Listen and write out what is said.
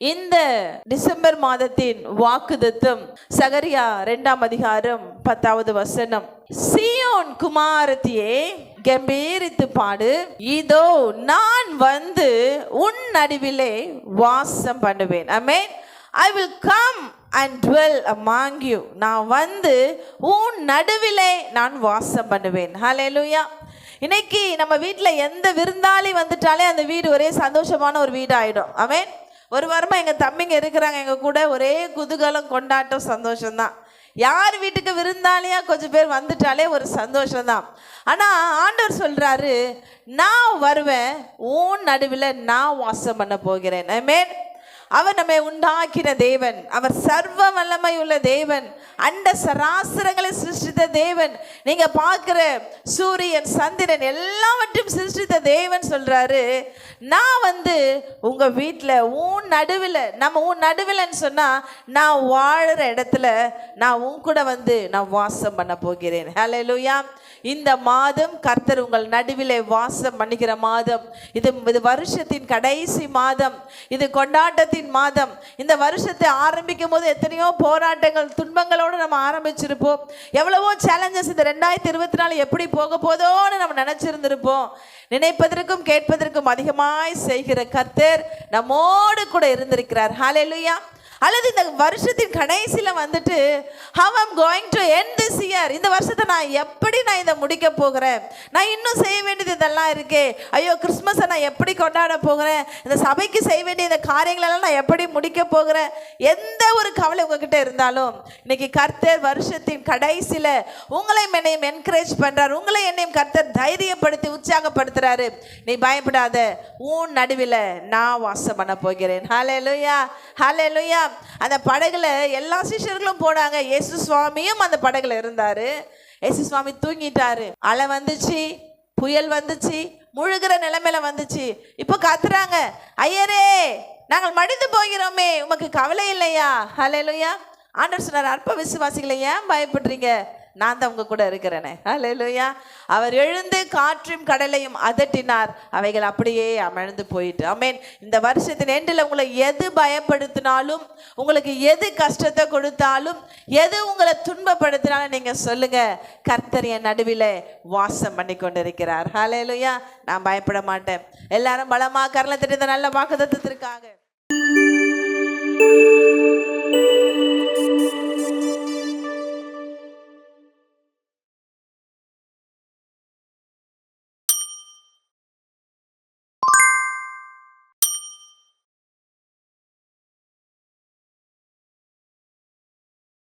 இந்த டிசம்பர் மாதத்தின் வாக்குதத்தம் சகரியா இரண்டாம் அதிகாரம் பத்தாவது வசனம். சியோன் குமாரத்தியே கம்பீரித்து பாடு. இதோ நான் வந்து உன் நடுவிலே வாசம் பண்ணுவேன். Amen I will come and dwell among you நான் வந்து உன் நடுவிலே நான் வாசம் பண்ணுவேன். ஹலே லூயா இன்னைக்கு நம்ம வீட்டில் எந்த விருந்தாளி வந்துட்டாலே அந்த வீடு ஒரே சந்தோஷமான ஒரு வீடாயிடும். ஆயிடும் ஒரு வாரமாக எங்கள் தம்பிங்க இருக்கிறாங்க எங்கள் கூட ஒரே குதூகலம் கொண்டாட்டம் சந்தோஷம்தான். யார் வீட்டுக்கு விருந்தாளியா கொஞ்சம் பேர் வந்துட்டாலே ஒரு சந்தோஷம்தான். ஆனால் ஆண்டவர் சொல்கிறாரு நான் வருவேன் உன் நடுவில் நான் வாசம் பண்ண போகிறேன். மேன் அவர் நம்மை உண்டாக்கின தேவன். அவர் சர்வ வல்லமை உள்ள தேவன். அண்ட சராசரங்களை சிருஷ்டித்த தேவன். நீங்க பார்க்குற சூரியன் சந்திரன் எல்லாவற்றையும் சிருஷ்டித்த தேவன் சொல்றாரு. நான் வந்து உங்க வீட்டில் உன் நடுவில் நம்ம உன் நடுவில்ன்னு சொன்னா நான் வாழ்கிற இடத்துல நான் உன் கூட வந்து நான் வாசம் பண்ண போகிறேன். ஹalleluya இந்த மாதம் கர்த்தர் உங்கள் நடுவிலே வாசம் பண்ணுகிற மாதம். இது இது வருஷத்தின் கடைசி மாதம். இது கொண்டாட்டத்தின் மாதம். இந்த வருஷத்தை ஆரம்பிக்கும் போது எத்தனையோ போராட்டங்கள் துன்பங்களோடு நம்ம ஆரம்பிச்சிருப்போம். எவ்வளவோ சேலஞ்சஸ் இந்த ரெண்டாயிரத்தி இருபத்தி நாலு எப்படி போக போதோன்னு நம்ம நினைச்சிருந்திருப்போம். நினைப்பதற்கும் கேட்பதற்கும் அதிகமாய் செய்கிற கர்த்தர் நம்மோடு கூட இருந்திருக்கிறார். ஹாலே லுயா அல்லது இந்த வருஷத்தின் கடைசியில் வந்துட்டு how I'm going to end this year இந்த வருஷத்தை நான் எப்படி நான் இதை முடிக்க போகிறேன்? நான் இன்னும் செய்ய வேண்டியது இதெல்லாம் இருக்கே. ஐயோ கிறிஸ்மஸை நான் எப்படி கொண்டாட போகிறேன்? இந்த சபைக்கு செய்ய வேண்டிய இந்த காரியங்களெல்லாம் நான் எப்படி முடிக்க போகிறேன்? எந்த ஒரு கவலை உங்ககிட்ட இருந்தாலும் இன்னைக்கு கர்த்தர் வருஷத்தின் கடைசியில் உங்களையும் என்னையும் என்கரேஜ் பண்ணுறார் உங்களை என்னையும் கர்த்தர் தைரியப்படுத்தி உற்சாகப்படுத்துறாரு. நீ பயப்படாத. உன் நடுவில் நான் வாசம் பண்ண போகிறேன். ஹலே லுயா ஹலே லுயா அந்த படகுல எல்லா சிஷியர்களும் போனாங்க. இயேசு சுவாமியும் அந்த படகுல இருந்தாரு. இயேசு சுவாமி தூங்கிட்டாரு. அலை வந்துச்சு புயல் வந்துச்சு முழுகிற நிலைமையில வந்துச்சு. இப்போ கத்துறாங்க ஐயரே நாங்கள் மடிந்து போகிறோமே உமக்கு கவலை இல்லையா? ஹalleluya. ஆண்டர் சொன்னார் அற்ப விசுவாசிகளை ஏன் பயப்படுறீங்க? நான் தான் உங்க கூட இருக்கிறேனே. ஹalleluya அவர் எழுந்து காற்றும் கடலையும் அதட்டினார். அவைகள் அப்படியே அமழ்ந்து போயிட்டு அமேன் இந்த வருஷத்தின் எண்டில் உங்களை எது பயப்படுத்தினாலும் உங்களுக்கு எது கஷ்டத்தை கொடுத்தாலும் எது உங்களை துன்பப்படுத்தினாலும் நீங்க சொல்லுங்க. கர்த்தர் என் நடுவில் வாசம் பண்ணி கொண்டிருக்கிறார். ஹalleluya நான் பயப்பட மாட்டேன். எல்லாரும் பலமாக கரலை திட்டத்தை நல்ல வாக்குதத்திற்காக